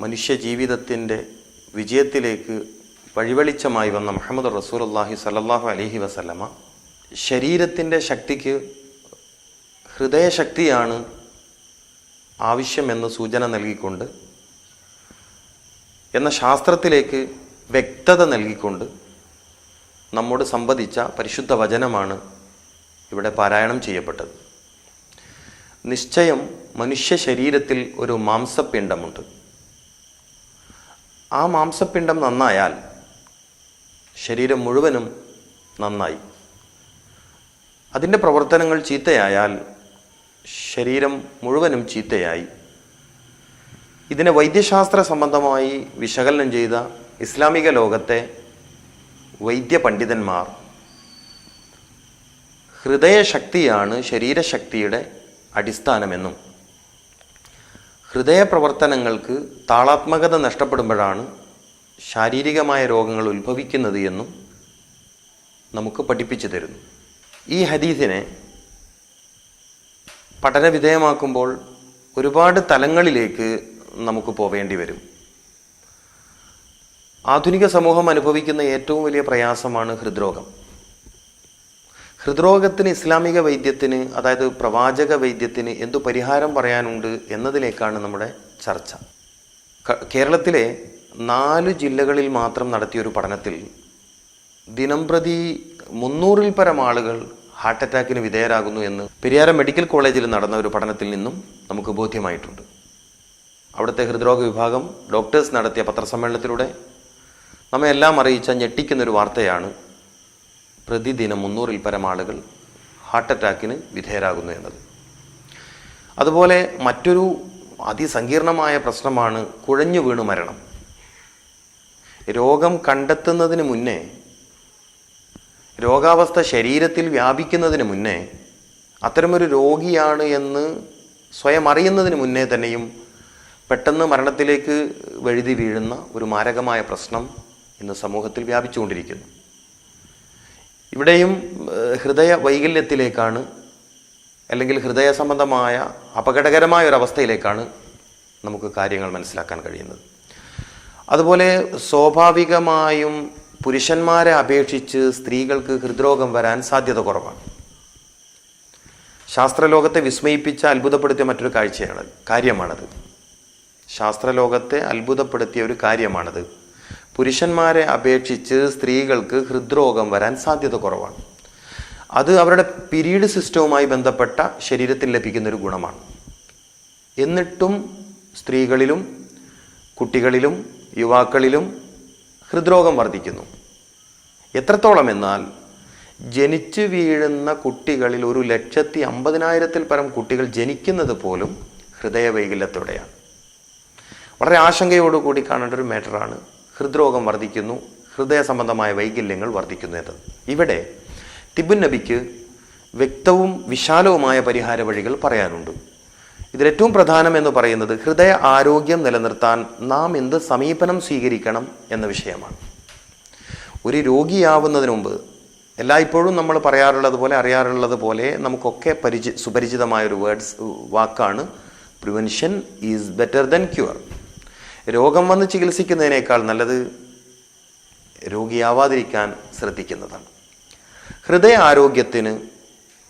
മനുഷ്യ ജീവിതത്തിന്റെ വിജയത്തിലേക്ക് വഴിവെളിച്ചമായി വന്ന മുഹമ്മദ് റസൂലുള്ളാഹി സലല്ലാഹു അലഹി വസല്ലമ ശരീരത്തിന്റെ ശക്തിക്ക് ഹൃദയശക്തിയാണ് ആവശ്യമെന്ന് സൂചന നൽകിക്കൊണ്ട് എന്ന ശാസ്ത്രത്തിലേക്ക് വ്യക്തത നൽകിക്കൊണ്ട് നമ്മോട് സംബന്ധിച്ച പരിശുദ്ധ വചനമാണ് ഇവിടെ പാരായണം ചെയ്യപ്പെട്ടത്. നിശ്ചയം മനുഷ്യ ശരീരത്തിൽ ഒരു മാംസപിണ്ഡമുണ്ട്. ആ മാംസപിണ്ഡം നന്നായാൽ ശരീരം മുഴുവനും നന്നായി. അതിന്റെ പ്രവർത്തനങ്ങൾ ചീത്തയായാൽ ശരീരം മുഴുവനും ചീത്തയായി. ഇതിനെ വൈദ്യശാസ്ത്ര സംബന്ധമായി വിശകലനം ചെയ്ത ഇസ്ലാമിക ലോകത്തെ വൈദ്യ പണ്ഡിതന്മാർ ഹൃദയശക്തിയാണ് ശരീരശക്തിയുടെ അടിസ്ഥാനമെന്നും ഹൃദയ പ്രവർത്തനങ്ങൾക്ക് താളാത്മകത നഷ്ടപ്പെടുമ്പോഴാണ് ശാരീരികമായ രോഗങ്ങൾ ഉത്ഭവിക്കുന്നത് എന്നും നമുക്ക് പഠിപ്പിച്ചു തരുന്നു. ഈ ഹദീസിനെ പഠനവിധേയമാക്കുമ്പോൾ ഒരുപാട് തലങ്ങളിലേക്ക് നമുക്ക് പോവേണ്ടി വരും. ആധുനിക സമൂഹം അനുഭവിക്കുന്ന ഏറ്റവും വലിയ പ്രയാസമാണ് ഹൃദ്രോഗം. ഹൃദ്രോഗത്തിന് ഇസ്ലാമിക വൈദ്യത്തിന് അതായത് പ്രവാചക വൈദ്യത്തിന് എന്തു പരിഹാരം പറയാനുണ്ട് എന്നതിലേക്കാണ് നമ്മുടെ ചർച്ച. കേരളത്തിലെ നാല് ജില്ലകളിൽ മാത്രം നടത്തിയൊരു പഠനത്തിൽ ദിനംപ്രതി മുന്നൂറിൽ പരം ആളുകൾ ഹാർട്ട് അറ്റാക്കിന് വിധേയരാകുന്നു എന്ന് പെരിയാരം മെഡിക്കൽ കോളേജിൽ നടന്ന ഒരു പഠനത്തിൽ നിന്നും നമുക്ക് ബോധ്യമായിട്ടുണ്ട്. അവിടുത്തെ ഹൃദ്രോഗ വിഭാഗം ഡോക്ടേഴ്സ് നടത്തിയ പത്രസമ്മേളനത്തിലൂടെ നമ്മെ എല്ലാം അറിയിച്ച ഞെട്ടിക്കുന്നൊരു വാർത്തയാണ് പ്രതിദിനം മുന്നൂറിൽ പരം ആളുകൾ ഹാർട്ട് അറ്റാക്കിന് വിധേയരാകുന്നു എന്നത്. അതുപോലെ മറ്റൊരു അതിസങ്കീർണമായ പ്രശ്നമാണ് കുഴഞ്ഞു വീണു മരണം. രോഗം കണ്ടെത്തുന്നതിന് മുന്നേ രോഗാവസ്ഥ ശരീരത്തിൽ വ്യാപിക്കുന്നതിന് മുന്നേ അത്തരമൊരു രോഗിയാണ് എന്ന് സ്വയം അറിയുന്നതിന് മുന്നേ തന്നെയും പെട്ടെന്ന് മരണത്തിലേക്ക് വഴുതി വീഴുന്ന ഒരു മാരകമായ പ്രശ്നം ഇന്ന് സമൂഹത്തിൽ വ്യാപിച്ചുകൊണ്ടിരിക്കുന്നു. ഇവിടെയും ഹൃദയ വൈകല്യത്തിലേക്കാണ് അല്ലെങ്കിൽ ഹൃദയ സംബന്ധമായ അപകടകരമായ ഒരു അവസ്ഥയിലേക്കാണ് നമുക്ക് കാര്യങ്ങൾ മനസ്സിലാക്കാൻ കഴിയുന്നത്. അതുപോലെ സ്വാഭാവികമായും പുരുഷന്മാരെ അപേക്ഷിച്ച് സ്ത്രീകൾക്ക് ഹൃദ്രോഗം വരാൻ സാധ്യത കുറവാണ്. ശാസ്ത്രലോകത്തെ വിസ്മയിപ്പിച്ച അത്ഭുതപ്പെടുത്തിയ മറ്റൊരു കാഴ്ചയാണ് കാര്യമാണത്. ശാസ്ത്രലോകത്തെ അത്ഭുതപ്പെടുത്തിയ ഒരു കാര്യമാണത്. പുരുഷന്മാരെ അപേക്ഷിച്ച് സ്ത്രീകൾക്ക് ഹൃദ്രോഗം വരാൻ സാധ്യത കുറവാണ്. അത് അവരുടെ പിരീഡ് സിസ്റ്റവുമായി ബന്ധപ്പെട്ട ശരീരത്തിൽ ലഭിക്കുന്ന ഒരു ഗുണമാണ്. എന്നിട്ടും സ്ത്രീകളിലും കുട്ടികളിലും യുവാക്കളിലും ഹൃദ്രോഗം വർദ്ധിക്കുന്നു. എത്രത്തോളം എന്നാൽ ജനിച്ചു വീഴുന്ന കുട്ടികളിൽ ഒരു ലക്ഷത്തി അമ്പതിനായിരത്തിൽ പരം കുട്ടികൾ ജനിക്കുന്നത് പോലും ഹൃദയവൈകല്യത്തോടെയാണ്. വളരെ ആശങ്കയോടുകൂടി കാണേണ്ട ഒരു മാറ്ററാണ് ഹൃദ്രോഗം വർദ്ധിക്കുന്നു ഹൃദയ സംബന്ധമായ വൈകല്യങ്ങൾ വർദ്ധിക്കുന്നു എന്നത്. ഇവിടെ തിബുൻ നബിക്ക് വ്യക്തവും വിശാലവുമായ പരിഹാര വഴികൾ പറയാനുണ്ട്. ഇതിലേറ്റവും പ്രധാനം എന്ന് പറയുന്നത് ഹൃദയ ആരോഗ്യം നിലനിർത്താൻ നാം എന്ത് സമീപനം സ്വീകരിക്കണം എന്ന വിഷയമാണ്. ഒരു രോഗിയാവുന്നതിന് മുമ്പ് എല്ലായ്പ്പോഴും നമ്മൾ പറയാറുള്ളത് പോലെ അറിയാറുള്ളത് പോലെ നമുക്കൊക്കെ പരിചി സുപരിചിതമായ ഒരു വേർഡ്സ് വാക്കാണ് prevention is better than cure രോഗം വന്ന് ചികിത്സിക്കുന്നതിനേക്കാൾ നല്ലത് രോഗിയാവാതിരിക്കാൻ ശ്രദ്ധിക്കുന്നതാണ്. ഹൃദയ ആരോഗ്യത്തിന്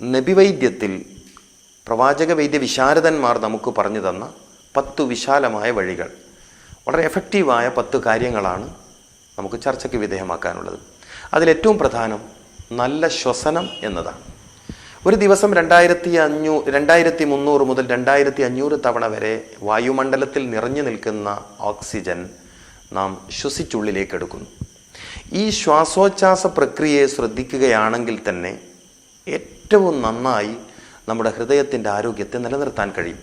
നബിവൈദ്യത്തിൽ പ്രവാചക വൈദ്യ വിശാരദന്മാർ നമുക്ക് പറഞ്ഞു തന്ന പത്തു വിശാലമായ വഴികൾ. വളരെ എഫക്റ്റീവായ പത്ത് കാര്യങ്ങളാണ് നമുക്ക് ചർച്ചയ്ക്ക് വിധേയമാക്കാനുള്ളത്. അതിലേറ്റവും പ്രധാനം നല്ല ശ്വസനം എന്നതാണ്. ഒരു ദിവസം രണ്ടായിരത്തി അഞ്ഞൂ രണ്ടായിരത്തി മുന്നൂറ് മുതൽ രണ്ടായിരത്തി അഞ്ഞൂറ് തവണ വരെ വായുമണ്ഡലത്തിൽ നിറഞ്ഞു നിൽക്കുന്ന ഓക്സിജൻ നാം ശ്വസിച്ചുള്ളിലേക്ക് എടുക്കുന്നു ഈ ശ്വാസോച്ഛാസ പ്രക്രിയയെ ശ്രദ്ധിക്കുകയാണെങ്കിൽ തന്നെ ഏറ്റവും നന്നായി നമ്മുടെ ഹൃദയത്തിന്റെ ആരോഗ്യത്തെ നിലനിർത്താൻ കഴിയും.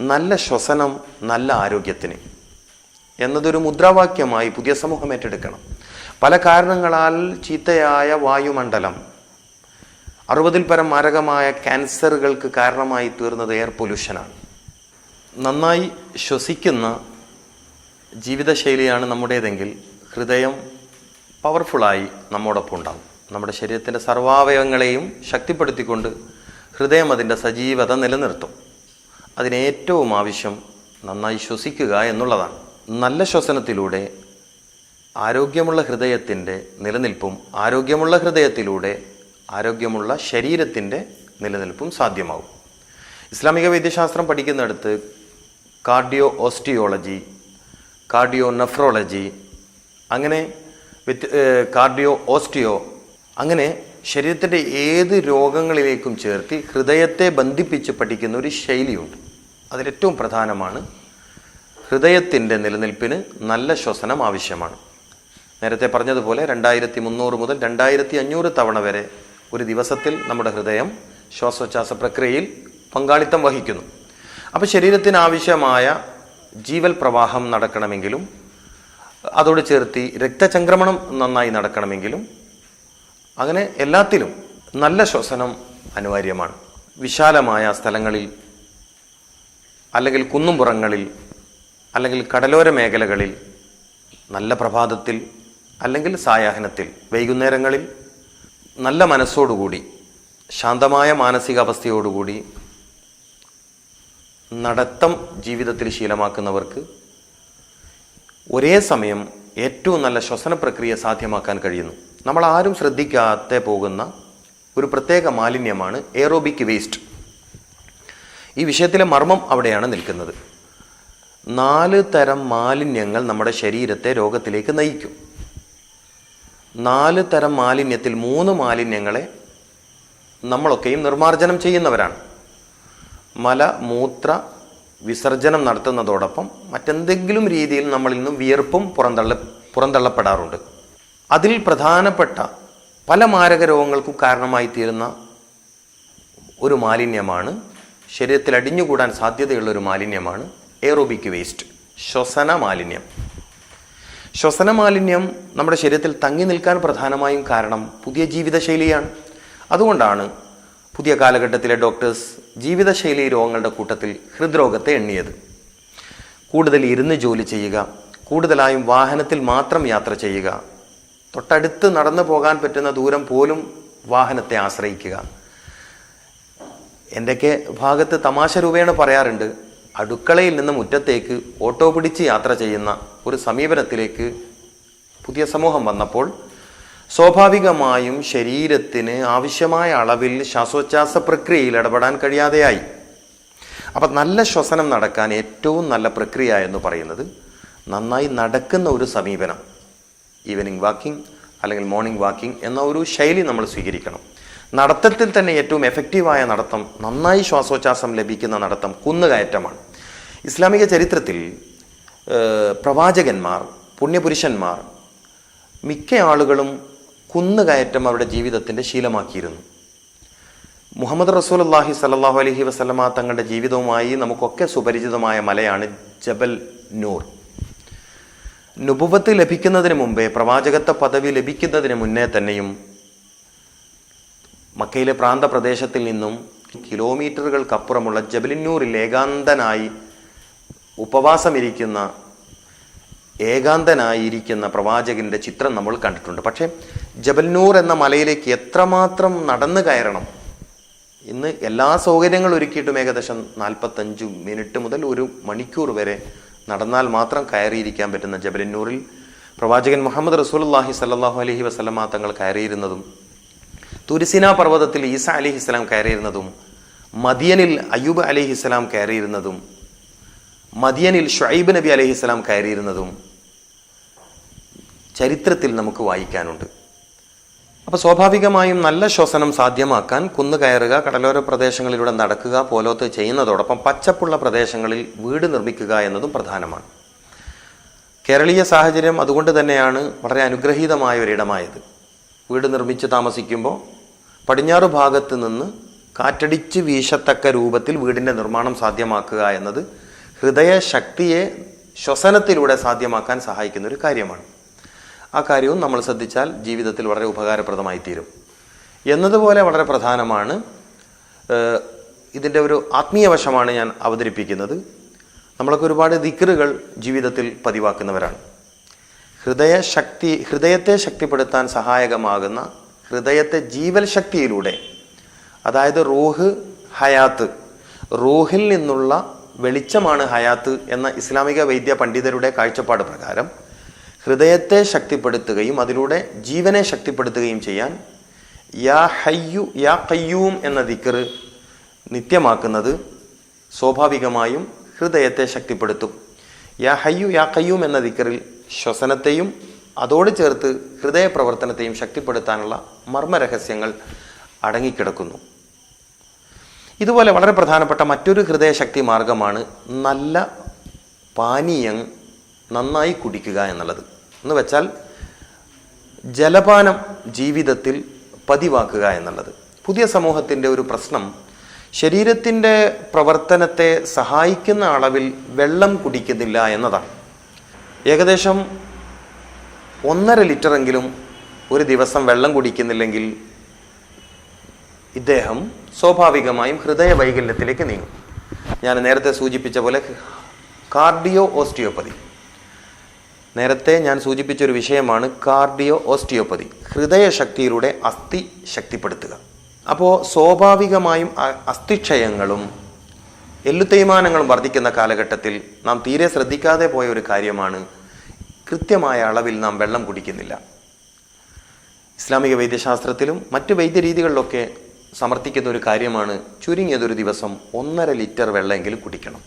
നല്ല ശ്വസനം നല്ല ആരോഗ്യത്തിന്. എന്നതൊരു മുദ്രാവാക്യമായി പുതിയ സമൂഹം ഏറ്റെടുക്കണം. പല കാരണങ്ങളാൽ ചീത്തയായ വായുമണ്ഡലം അറുപതിൽ പരം മാരകമായ ക്യാൻസറുകൾക്ക് കാരണമായി തീർന്നത് എയർ പൊല്യൂഷനാണ്. നന്നായി ശ്വസിക്കുന്ന ജീവിതശൈലിയാണ് നമ്മുടേതെങ്കിൽ ഹൃദയം പവർഫുള്ളായി നമ്മോടൊപ്പം ഉണ്ടാകും നമ്മുടെ ശരീരത്തിന്റെ സർവാവയവങ്ങളെയും ശക്തിപ്പെടുത്തിക്കൊണ്ട് ഹൃദയം അതിന്റെ സജീവത നിലനിർത്തും. അതിനേറ്റവും ആവശ്യം നന്നായി ശ്വസിക്കുക എന്നുള്ളതാണ്. നല്ല ശ്വസനത്തിലൂടെ ആരോഗ്യമുള്ള ഹൃദയത്തിന്റെ നിലനിൽപ്പും ആരോഗ്യമുള്ള ഹൃദയത്തിലൂടെ ആരോഗ്യമുള്ള ശരീരത്തിന്റെ നിലനിൽപ്പും സാധ്യമാകും. ഇസ്ലാമിക വൈദ്യശാസ്ത്രം പഠിക്കുന്നിടത്ത് കാർഡിയോ ഓസ്റ്റിയോളജി കാർഡിയോ നെഫ്രോളജി അങ്ങനെ കാർഡിയോ ഓസ്റ്റിയോ അങ്ങനെ ശരീരത്തിന്റെ ഏത് രോഗങ്ങളിലേക്കും ചേർത്തി ഹൃദയത്തെ ബന്ധിപ്പിച്ച് പഠിക്കുന്ന ഒരു ശൈലിയുണ്ട്. അതിലേറ്റവും പ്രധാനമാണ് ഹൃദയത്തിന്റെ നിലനിൽപ്പിന് നല്ല ശ്വസനം ആവശ്യമാണ്. നേരത്തെ പറഞ്ഞതുപോലെ രണ്ടായിരത്തി മുന്നൂറ് മുതൽ രണ്ടായിരത്തി അഞ്ഞൂറ് തവണ വരെ ഒരു ദിവസത്തിൽ നമ്മുടെ ഹൃദയം ശ്വാസോച്ഛ്വാസ പ്രക്രിയയിൽ പങ്കാളിത്തം വഹിക്കുന്നു. അപ്പോൾ ശരീരത്തിന് ആവശ്യമായ ജീവൽ പ്രവാഹം നടക്കണമെങ്കിലും അതോട് ചേർത്തി രക്തചംക്രമണം നന്നായി നടക്കണമെങ്കിലും അങ്ങനെ എല്ലാത്തിലും നല്ല ശ്വസനം അനിവാര്യമാണ്. വിശാലമായ സ്ഥലങ്ങളിൽ അല്ലെങ്കിൽ കുന്നുംപുറങ്ങളിൽ അല്ലെങ്കിൽ കടലോര മേഖലകളിൽ നല്ല പ്രഭാതത്തിൽ അല്ലെങ്കിൽ സായാഹ്നത്തിൽ വൈകുന്നേരങ്ങളിൽ നല്ല മനസ്സോടുകൂടി ശാന്തമായ മാനസികാവസ്ഥയോടുകൂടി നടത്തം ജീവിതത്തിൽ ശീലമാക്കുന്നവർക്ക് ഒരേ സമയം ഏറ്റവും നല്ല ശ്വസന പ്രക്രിയ സാധ്യമാക്കാൻ കഴിയുന്നു. നമ്മൾ ആരും ശ്രദ്ധിക്കാതെ പോകുന്ന ഒരു പ്രത്യേക മാലിന്യമാണ് എയറോബിക് വേസ്റ്റ് ഈ വിഷയത്തിലെ മർമ്മം അവിടെയാണ് നിൽക്കുന്നത്. നാല് തരം മാലിന്യങ്ങൾ നമ്മുടെ ശരീരത്തെ രോഗത്തിലേക്ക് നയിക്കും. നാല് തരം മാലിന്യത്തിൽ മൂന്ന് മാലിന്യങ്ങളെ നമ്മളൊക്കെയും നിർമ്മാർജനം ചെയ്യുന്നവരാണ്. മല മൂത്ര വിസർജനം നടത്തുന്നതോടൊപ്പം മറ്റെന്തെങ്കിലും രീതിയിൽ നമ്മളിൽ നിന്നും വിയർപ്പും പുറന്തള്ള പുറന്തള്ളപ്പെടാറുണ്ട്. അതിൽ പ്രധാനപ്പെട്ട പല മാരക രോഗങ്ങൾക്കും കാരണമായി തീരുന്ന ഒരു മാലിന്യമാണ് ശരീരത്തിൽ അടിഞ്ഞുകൂടാൻ സാധ്യതയുള്ള ഒരു മാലിന്യമാണ് എയറോബിക് വേസ്റ്റ് ശ്വസന മാലിന്യം. ശ്വസന മാലിന്യം നമ്മുടെ ശരീരത്തിൽ തങ്ങി നിൽക്കാൻ പ്രധാനമായും കാരണം പുതിയ ജീവിതശൈലിയാണ്. അതുകൊണ്ടാണ് പുതിയ കാലഘട്ടത്തിലെ ഡോക്ടേഴ്സ് ജീവിതശൈലി രോഗങ്ങളുടെ കൂട്ടത്തിൽ ഹൃദ്രോഗത്തെ എണ്ണിയത്. കൂടുതൽ ഇരുന്ന് ജോലി ചെയ്യുക കൂടുതലായും വാഹനത്തിൽ മാത്രം യാത്ര ചെയ്യുക തൊട്ടടുത്ത് നടന്നു പോകാൻ പറ്റുന്ന ദൂരം പോലും വാഹനത്തെ ആശ്രയിക്കുക. എന്റെയൊക്കെ ഭാഗത്ത് തമാശ രൂപേണ പറയാറുണ്ട് അടുക്കളയിൽ നിന്ന് മുറ്റത്തേക്ക് ഓട്ടോ പിടിച്ച് യാത്ര ചെയ്യുന്ന ഒരു സമീപനത്തിലേക്ക് പുതിയ സമൂഹം വന്നപ്പോൾ സ്വാഭാവികമായും ശരീരത്തിന് ആവശ്യമായ അളവിൽ ശ്വാസോച്ഛ്വാസ പ്രക്രിയയിൽ ഇടപെടാൻ കഴിയാതെയായി. അപ്പം നല്ല ശ്വസനം നടക്കാൻ ഏറ്റവും നല്ല പ്രക്രിയ എന്ന് പറയുന്നത് നന്നായി നടക്കുന്ന ഒരു സമീപനം. ഈവനിങ് വാക്കിംഗ് അല്ലെങ്കിൽ മോർണിംഗ് വാക്കിംഗ് എന്ന ഒരു ശൈലി നമ്മൾ സ്വീകരിക്കണം. നടത്തത്തിൽ തന്നെ ഏറ്റവും എഫക്റ്റീവായ നടത്തം നന്നായി ശ്വാസോച്ഛ്വാസം ലഭിക്കുന്ന നടത്തം കുന്നുകയറ്റമാണ്. ഇസ്ലാമിക ചരിത്രത്തിൽ പ്രവാചകന്മാർ പുണ്യപുരുഷന്മാർ മിക്ക ആളുകളും കുന്നുകയറ്റം അവരുടെ ജീവിതത്തിന്റെ ശീലമാക്കിയിരുന്നു. മുഹമ്മദ് അള്ളാഹി സല്ലാഹു അലഹി വസ്ലമ തങ്ങളുടെ ജീവിതവുമായി നമുക്കൊക്കെ സുപരിചിതമായ മലയാണ് ജബൽ നൂർ. നുപുവത്ത് ലഭിക്കുന്നതിന് മുമ്പേ പ്രവാചകത്വ പദവി ലഭിക്കുന്നതിന് മുന്നേ തന്നെയും മക്കയിലെ പ്രാന്തപ്രദേശത്തിൽ നിന്നും കിലോമീറ്ററുകൾക്കപ്പുറമുള്ള ജബലിന്നൂരിൽ ഏകാന്തനായി ഉപവാസമിരിക്കുന്ന ഏകാന്തനായിരിക്കുന്ന പ്രവാചകന്റെ ചിത്രം നമ്മൾ കണ്ടിട്ടുണ്ട്. പക്ഷേ ജബൽനൂർ എന്ന മലയിലേക്ക് എത്രമാത്രം നടന്നു കയറണം? ഇന്ന് എല്ലാ സൗകര്യങ്ങളും ഒരുക്കിയിട്ടും ഏകദേശം നാൽപ്പത്തഞ്ച് മിനിറ്റ് മുതൽ ഒരു മണിക്കൂർ വരെ നടന്നാൽ മാത്രം കയറിയിരിക്കാൻ പറ്റുന്ന ജബലിന്നൂറിൽ പ്രവാചകൻ മുഹമ്മദ് റസൂൽ റസൂലുള്ളാഹി സല്ലാഹു അലഹി വസ്ലമാ തങ്ങൾ കയറിയിരുന്നതും തുരിസിന പർവതത്തിൽ ഈസ അലിഹി ഇസ്ലാം കയറിയിരുന്നതും മദിയനിൽ അയ്യൂബ് അലിഹി ഇസ്ലാം കയറിയിരുന്നതും മദിയനിൽ ഷുഐബ് നബി അലിഹി ഇസ്ലാം കയറിയിരുന്നതും ചരിത്രത്തിൽ നമുക്ക് വായിക്കാനുണ്ട്. അപ്പോൾ സ്വാഭാവികമായും നല്ല ശ്വസനം സാധ്യമാക്കാൻ കുന്നു കയറുക കടലോര പ്രദേശങ്ങളിലൂടെ നടക്കുക പോലോത്ത് ചെയ്യുന്നതോടൊപ്പം പച്ചപ്പുള്ള പ്രദേശങ്ങളിൽ വീട് നിർമ്മിക്കുക എന്നതും പ്രധാനമാണ്. കേരളീയ സാഹചര്യം അതുകൊണ്ട് തന്നെയാണ് വളരെ അനുഗ്രഹീതമായ ഒരിടമായത് വീട് നിർമ്മിച്ച് താമസിക്കുമ്പോൾ പടിഞ്ഞാറ് ഭാഗത്ത് നിന്ന് കാറ്റടിച്ച് വീശത്തക്ക രൂപത്തിൽ വീടിന്റെ നിർമ്മാണം സാധ്യമാക്കുക എന്നത് ഹൃദയ ശക്തിയെ ശ്വസനത്തിലൂടെ സാധ്യമാക്കാൻ സഹായിക്കുന്ന ഒരു കാര്യമാണ്. ആ കാര്യവും നമ്മൾ ശ്രദ്ധിച്ചാൽ ജീവിതത്തിൽ വളരെ ഉപകാരപ്രദമായി തീരും. എന്നതുപോലെ വളരെ പ്രധാനമാണ് ഇതിന്റെ ഒരു ആത്മീയ വശമാണ് ഞാൻ അവതരിപ്പിക്കുന്നത്. നമ്മളൊക്കെ ഒരുപാട് ദിക്കറുകൾ ജീവിതത്തിൽ പതിവാക്കുന്നവരാണ്. ഹൃദയ ശക്തി ഹൃദയത്തെ ശക്തിപ്പെടുത്താൻ സഹായകമാകുന്ന ഹൃദയത്തെ ജീവൽ ശക്തിയിലൂടെ അതായത് റൂഹ് ഹയാത്ത് റൂഹിൽ നിന്നുള്ള വെളിച്ചമാണ് ഹയാത്ത് എന്ന ഇസ്ലാമിക വൈദ്യ പണ്ഡിതരുടെ കാഴ്ചപ്പാട് പ്രകാരം ഹൃദയത്തെ ശക്തിപ്പെടുത്തുകയും അതിലൂടെ ജീവനെ ശക്തിപ്പെടുത്തുകയും ചെയ്യാൻ യാ ഹയ്യു യാ കയ്യൂം എന്ന ദിക്കർ നിത്യമാക്കുന്നത് സ്വാഭാവികമായും ഹൃദയത്തെ ശക്തിപ്പെടുത്തും. യാ ഹയ്യു യാ കയ്യൂം എന്ന ദിക്കറിൽ ശ്വസനത്തെയും അതോട് ചേർത്ത് ഹൃദയ പ്രവർത്തനത്തെയും ശക്തിപ്പെടുത്താനുള്ള മർമ്മരഹസ്യങ്ങൾ അടങ്ങിക്കിടക്കുന്നു. ഇതുപോലെ വളരെ പ്രധാനപ്പെട്ട മറ്റൊരു ഹൃദയശക്തി മാർഗമാണ് നല്ല പാനീയം നന്നായി കുടിക്കുക എന്നുള്ളത്. എന്ന് വെച്ചാൽ ജലപാനം ജീവിതത്തിൽ പതിവാക്കുക എന്നുള്ളത്. പുതിയ സമൂഹത്തിന്റെ ഒരു പ്രശ്നം ശരീരത്തിന്റെ പ്രവർത്തനത്തെ സഹായിക്കുന്ന അളവിൽ വെള്ളം കുടിക്കുന്നില്ല എന്നതാണ്. ഏകദേശം ഒന്നര ലിറ്ററെങ്കിലും ഒരു ദിവസം വെള്ളം കുടിക്കുന്നില്ലെങ്കിൽ ഇദ്ദേഹം സ്വാഭാവികമായും ഹൃദയ വൈകല്യത്തിലേക്ക് നീങ്ങും. ഞാൻ നേരത്തെ സൂചിപ്പിച്ച പോലെ കാർഡിയോ ഓസ്റ്റിയോപ്പതി. നേരത്തെ ഞാൻ സൂചിപ്പിച്ച ഒരു വിഷയമാണ് കാർഡിയോ ഓസ്റ്റിയോപ്പതി. ഹൃദയശക്തിയിലൂടെ അസ്ഥി ശക്തിപ്പെടുത്തുക. അപ്പോൾ സ്വാഭാവികമായും അസ്ഥിക്ഷയങ്ങളും എല്ലുതേയ്മാനങ്ങളും വർദ്ധിക്കുന്ന കാലഘട്ടത്തിൽ നാം തീരെ ശ്രദ്ധിക്കാതെ പോയ ഒരു കാര്യമാണ് കൃത്യമായ അളവിൽ നാം വെള്ളം കുടിക്കുന്നില്ല. ഇസ്ലാമിക വൈദ്യശാസ്ത്രത്തിലും മറ്റു വൈദ്യരീതികളിലൊക്കെ സമർത്ഥിക്കുന്ന ഒരു കാര്യമാണ് ചുരുങ്ങിയതൊരു ദിവസം ഒന്നര ലിറ്റർ വെള്ളമെങ്കിലും കുടിക്കണം.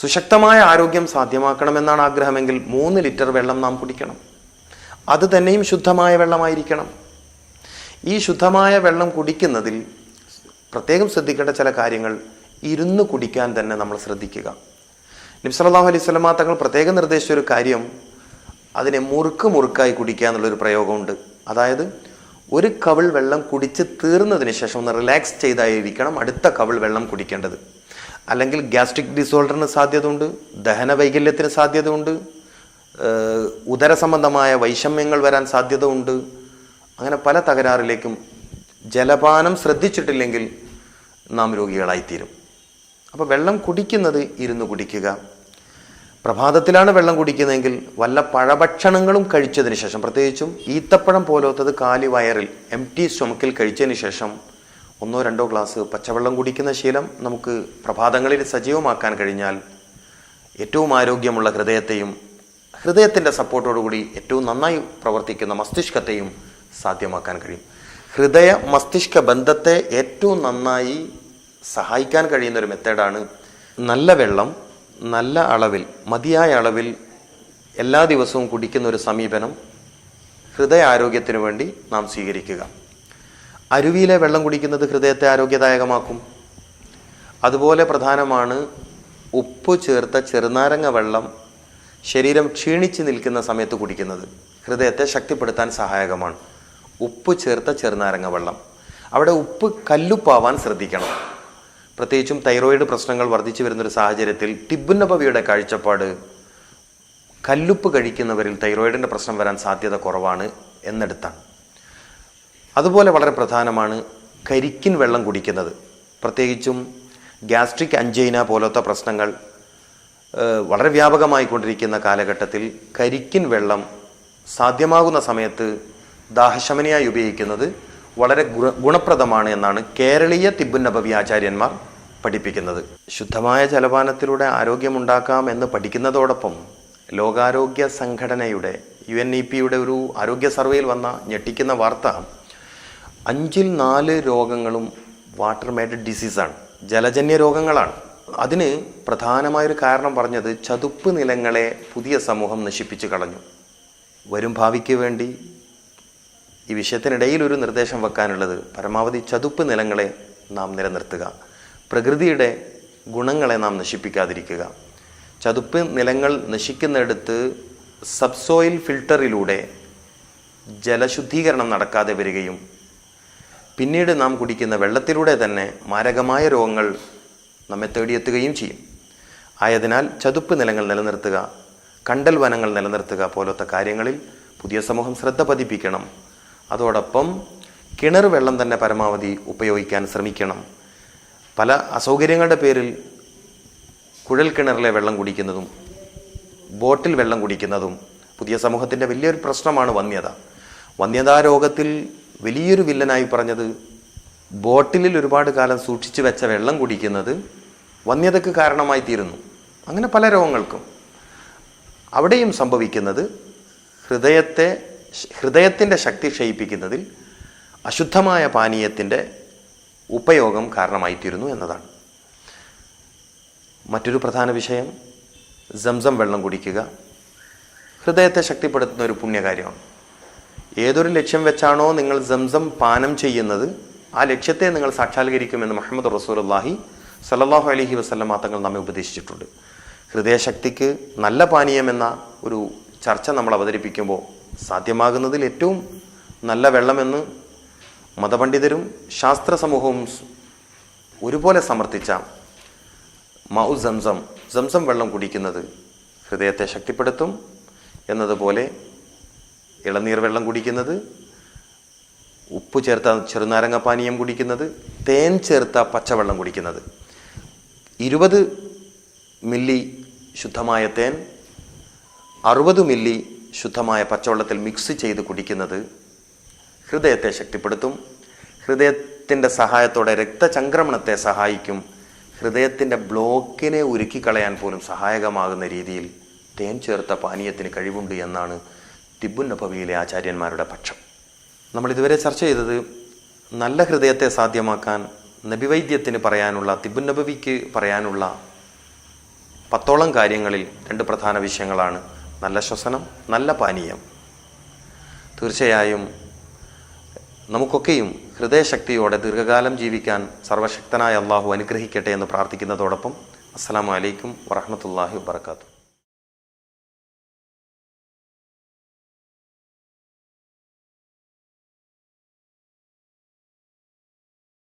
സുശക്തമായ ആരോഗ്യം സാധ്യമാക്കണമെന്നാണ് ആഗ്രഹമെങ്കിൽ മൂന്ന് ലിറ്റർ വെള്ളം നാം കുടിക്കണം. അത് തന്നെയും ശുദ്ധമായ വെള്ളമായിരിക്കണം. ഈ ശുദ്ധമായ വെള്ളം കുടിക്കുന്നതിൽ പ്രത്യേകം ശ്രദ്ധിക്കേണ്ട ചില കാര്യങ്ങൾ ഇരുന്ന് കുടിക്കാൻ തന്നെ നമ്മൾ ശ്രദ്ധിക്കുക. നബ്സലാഹു അലൈഹി സ്വലമാ തങ്ങൾ പ്രത്യേകം നിർദ്ദേശിച്ച ഒരു കാര്യം അതിനെ മുറുക്ക് മുറുക്കായി കുടിക്കുക എന്നുള്ളൊരു പ്രയോഗമുണ്ട്. അതായത് ഒരു കവിൾ വെള്ളം കുടിച്ച് തീർന്നതിന് ശേഷം ഒന്ന് റിലാക്സ് ചെയ്തായിരിക്കണം അടുത്ത കവിൾ വെള്ളം കുടിക്കേണ്ടത്. അല്ലെങ്കിൽ ഗ്യാസ്ട്രിക് ഡിസോർഡറിന് സാധ്യതയുണ്ട് ദഹന വൈകല്യത്തിന് സാധ്യതയുണ്ട് ഉദര സംബന്ധമായ വൈഷമ്യങ്ങൾ വരാൻ സാധ്യത ഉണ്ട് അങ്ങനെ പല തകരാറിലേക്കും ജലപാനം ശ്രദ്ധിച്ചിട്ടില്ലെങ്കിൽ നാം രോഗികളായിത്തീരും. അപ്പോൾ വെള്ളം കുടിക്കുന്നത് ഇരുന്ന് കുടിക്കുക പ്രഭാതത്തിലാണ് വെള്ളം കുടിക്കുന്നതെങ്കിൽ വല്ല പഴഭക്ഷണങ്ങളും കഴിച്ചതിന് ശേഷം പ്രത്യേകിച്ചും ഈത്തപ്പഴം പോലത്തത് കാലി വയറിൽ എം ടി സ്റ്റൊമക്കിൽ കഴിച്ചതിന് ശേഷം ഒന്നോ രണ്ടോ ഗ്ലാസ് പച്ചവെള്ളം കുടിക്കുന്ന ശീലം നമുക്ക് പ്രഭാതങ്ങളിൽ സജീവമാക്കാൻ കഴിഞ്ഞാൽ ഏറ്റവും ആരോഗ്യമുള്ള ഹൃദയത്തെയും ഹൃദയത്തിന്റെ സപ്പോർട്ടോടുകൂടി ഏറ്റവും നന്നായി പ്രവർത്തിക്കുന്ന മസ്തിഷ്കത്തെയും സാധ്യമാക്കാൻ കഴിയും. ഹൃദയ മസ്തിഷ്ക ബന്ധത്തെ ഏറ്റവും നന്നായി സഹായിക്കാൻ കഴിയുന്ന ഒരു മെത്തേഡാണ് നല്ല വെള്ളം നല്ല അളവിൽ മതിയായ അളവിൽ എല്ലാ ദിവസവും കുടിക്കുന്ന ഒരു സമീപനം ഹൃദയ ആരോഗ്യത്തിന് വേണ്ടി നാം സ്വീകരിക്കുക. അരുവിയിലെ വെള്ളം കുടിക്കുന്നത് ഹൃദയത്തെ ആരോഗ്യദായകമാക്കും. അതുപോലെ പ്രധാനമാണ് ഉപ്പ് ചേർത്ത ചെറുനാരങ്ങ വെള്ളം ശരീരം ക്ഷീണിച്ച് നിൽക്കുന്ന സമയത്ത് കുടിക്കുന്നത്. ഹൃദയത്തെ ശക്തിപ്പെടുത്താൻ സഹായകമാണ്. ഉപ്പ് ചേർത്ത ചെറുനാരങ്ങ വെള്ളം. അവിടെ ഉപ്പ് കല്ലുപ്പാവാൻ ശ്രദ്ധിക്കണം. പ്രത്യേകിച്ചും തൈറോയിഡ് പ്രശ്നങ്ങൾ വർദ്ധിച്ചു വരുന്നൊരു സാഹചര്യത്തിൽ ടിബുന്നബവിയുടെ കാഴ്ചപ്പാട് കല്ലുപ്പ് കഴിക്കുന്നവരിൽ തൈറോയിഡിന്റെ പ്രശ്നം വരാൻ സാധ്യത കുറവാണ് എന്നെടുത്താണ്. അതുപോലെ വളരെ പ്രധാനമാണ് കരിക്കിൻ വെള്ളം കുടിക്കുന്നത്. പ്രത്യേകിച്ചും ഗ്യാസ്ട്രിക് അഞ്ചൈന പോലത്തെ പ്രശ്നങ്ങൾ വളരെ വ്യാപകമായി കൊണ്ടിരിക്കുന്ന കാലഘട്ടത്തിൽ കരിക്കിൻ വെള്ളം സാധ്യമാകുന്ന സമയത്ത് ദാഹശമനയായി ഉപയോഗിക്കുന്നത് വളരെ ഗുണ ഗുണപ്രദമാണ് എന്നാണ് കേരളീയ തിബുന്നബവി ആചാര്യന്മാർ പഠിപ്പിക്കുന്നത്. ശുദ്ധമായ ജലപാനത്തിലൂടെ ആരോഗ്യമുണ്ടാക്കാം എന്ന് പഠിക്കുന്നതോടൊപ്പം ലോകാരോഗ്യ സംഘടനയുടെ യു എൻ ഇ പിയുടെ ഒരു ആരോഗ്യ സർവേയിൽ വന്ന ഞെട്ടിക്കുന്ന വാർത്ത അഞ്ചിൽ നാല് രോഗങ്ങളും വാട്ടർ മേഡ് ഡിസീസാണ്. ജലജന്യ രോഗങ്ങളാണ്. അതിന് പ്രധാനമായൊരു കാരണം പറഞ്ഞത് ചതുപ്പ് നിലങ്ങളെ പുതിയ സമൂഹം നശിപ്പിച്ചു കളഞ്ഞു. വരും ഭാവിക്ക് വേണ്ടി ഈ വിഷയത്തിനിടയിൽ ഒരു നിർദ്ദേശം വെക്കാനുള്ളത് പരമാവധി ചതുപ്പ് നിലങ്ങളെ നാം നിലനിർത്തുക. പ്രകൃതിയുടെ ഗുണങ്ങളെ നാം നശിപ്പിക്കാതിരിക്കുക. ചതുപ്പ് നിലങ്ങൾ നശിക്കുന്നിടത്ത് സബ്സോയിൽ ഫിൽട്ടറിലൂടെ ജലശുദ്ധീകരണം നടക്കാതെ വരികയും പിന്നീട് നാം കുടിക്കുന്ന വെള്ളത്തിലൂടെ തന്നെ മാരകമായ രോഗങ്ങൾ നമ്മെ തേടിയെത്തുകയും ചെയ്യും. ആയതിനാൽ ചതുപ്പ് നിലങ്ങൾ നിലനിർത്തുക കണ്ടൽ വനങ്ങൾ നിലനിർത്തുക പോലത്തെ കാര്യങ്ങളിൽ പുതിയ സമൂഹം ശ്രദ്ധ പതിപ്പിക്കണം. അതോടൊപ്പം കിണർ വെള്ളം തന്നെ പരമാവധി ഉപയോഗിക്കാൻ ശ്രമിക്കണം. പല അസൗകര്യങ്ങളുടെ പേരിൽ കുഴൽ കിണറിലെ വെള്ളം കുടിക്കുന്നതും ബോട്ടിൽ വെള്ളം കുടിക്കുന്നതും പുതിയ സമൂഹത്തിന്റെ വലിയൊരു പ്രശ്നമാണ് വന്യത വന്യതാ രോഗത്തിൽ വലിയൊരു വില്ലനായി പറഞ്ഞത് ബോട്ടിലിൽ ഒരുപാട് കാലം സൂക്ഷിച്ചു വെച്ച വെള്ളം കുടിക്കുന്നത് വന്യതയ്ക്ക് കാരണമായി തീരുന്നു. അങ്ങനെ പല രോഗങ്ങൾക്കും. അവിടെയും സംഭവിക്കുന്നത് ഹൃദയത്തെ ഹൃദയത്തിന്റെ ശക്തി ക്ഷയിപ്പിക്കുന്നതിൽ അശുദ്ധമായ പാനീയത്തിന്റെ ഉപയോഗം കാരണമായിത്തീരുന്നു എന്നതാണ്. മറ്റൊരു പ്രധാന വിഷയം സംസം വെള്ളം കുടിക്കുക. ഹൃദയത്തെ ശക്തിപ്പെടുത്തുന്ന ഒരു പുണ്യകാര്യമാണ്. ഏതൊരു ലക്ഷ്യം വെച്ചാണോ നിങ്ങൾ സംസം പാനം ചെയ്യുന്നത് ആ ലക്ഷ്യത്തെ നിങ്ങൾ സാക്ഷാത്കരിക്കുമെന്ന് മുഹമ്മദ് റസൂലുള്ളാഹി സല്ലാഹു അലഹി വസ്ലം തങ്ങൾ നമ്മെ ഉപദേശിച്ചിട്ടുണ്ട്. ഹൃദയശക്തിക്ക് നല്ല പാനീയമെന്ന ഒരു ചർച്ച നമ്മൾ അവതരിപ്പിക്കുമ്പോൾ സാധ്യമാകുന്നതിൽ ഏറ്റവും നല്ല വെള്ളമെന്ന് മതപണ്ഡിതരും ശാസ്ത്ര സമൂഹവും ഒരുപോലെ സമർത്ഥിച്ച മൗ സംസം സംസം വെള്ളം കുടിക്കുന്നത് ഹൃദയത്തെ ശക്തിപ്പെടുത്തും എന്നതുപോലെ ഇളനീർ വെള്ളം കുടിക്കുന്നത് ഉപ്പ് ചേർത്ത ചെറുനാരങ്ങ പാനീയം കുടിക്കുന്നത് തേൻ ചേർത്ത പച്ചവെള്ളം കുടിക്കുന്നത്. ഇരുപത് മില്ലി ശുദ്ധമായ തേൻ അറുപത് മില്ലി ശുദ്ധമായ പച്ചവെള്ളത്തിൽ മിക്സ് ചെയ്ത് കുടിക്കുന്നത് ഹൃദയത്തെ ശക്തിപ്പെടുത്തും. ഹൃദയത്തിന്റെ സഹായത്തോടെ രക്തചംക്രമണത്തെ സഹായിക്കും. ഹൃദയത്തിന്റെ ബ്ലോക്കിനെ ഉരുക്കിക്കളയാൻ പോലും സഹായകമാകുന്ന രീതിയിൽ തേൻ ചേർത്ത പാനീയത്തിന് കഴിവുണ്ട് എന്നാണ് തിബുന്നഭവിയിലെ ആചാര്യന്മാരുടെ പക്ഷം. നമ്മൾ ഇതുവരെ ചർച്ച ചെയ്തത് നല്ല ഹൃദയത്തെ സാധ്യമാക്കാൻ നബിവൈദ്യത്തിന് പറയാനുള്ള തിബുന്നഭവിക്ക് പറയാനുള്ള പത്തോളം കാര്യങ്ങളിൽ രണ്ട് പ്രധാന വിഷയങ്ങളാണ്. നല്ല ശ്വസനം നല്ല പാനീയം. തീർച്ചയായും നമുക്കൊക്കെയും ഹൃദയശക്തിയോടെ ദീർഘകാലം ജീവിക്കാൻ സർവശക്തനായ അള്ളാഹു അനുഗ്രഹിക്കട്ടെ എന്ന് പ്രാർത്ഥിക്കുന്നതോടൊപ്പം അസ്സാം വലൈക്കും വറഹമത്തല്ലാഹി വാബർക്കാത്തു